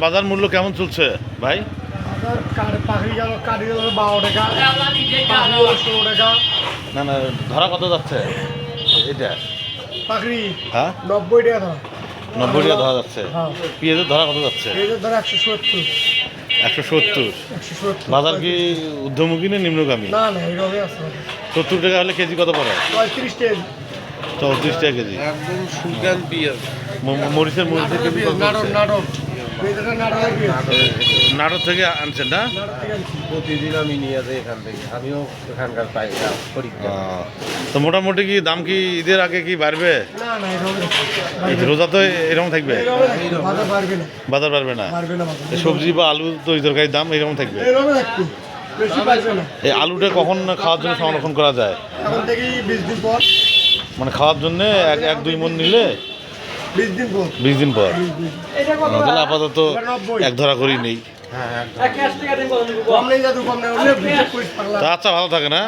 বাজার- মূল্য কেমন চলছে ভাই? না না ধরা কত যাচ্ছে? এটা পাখি হ্যাঁ? নব্বই টাকা ধরা। নব্বই টাকা ধরা যাচ্ছে। হ্যাঁ। পেঁয়াজের ধরা কত যাচ্ছে? ধরো একশো সত্তর। একশো সত্তর? বাজার কি ঊর্ধ্বমুখী না নিম্নগামী? না না সত্তর টাকা হলে কেজি কত পড়ে? পঁয়ত্রিশ টাকা চৌত্রিশ টাকা কেজি। একদম পিয়াজ। মরিচের মরিচের কেজি নাটক থেকে আনছেন না। প্রতিদিন আমি নিয়ে যাই এখান থেকে। আমিও এখানকার পাই করি তো মোটামুটি কি দাম কি ঈদের আগে কি বাড়বে? না না এইভাবে এই রোজা তো এরকম থাকবে? বাজার বাড়বে না। সবজি বা আলু তরি তরকারির দাম এরকম থাকবে? এই আলুটা কখন খাওয়ার জন্য সংরক্ষণ করা যায়? এখন থেকে বিশ দিন পর। মানে খাওয়ার জন্য এক এক দুই মন নিলে বিশ দিন পর। আহ, তাহলে আপাতত এক ধরা করি নেই। হ্যাঁ তা আচ্ছা ভালো থাকে না?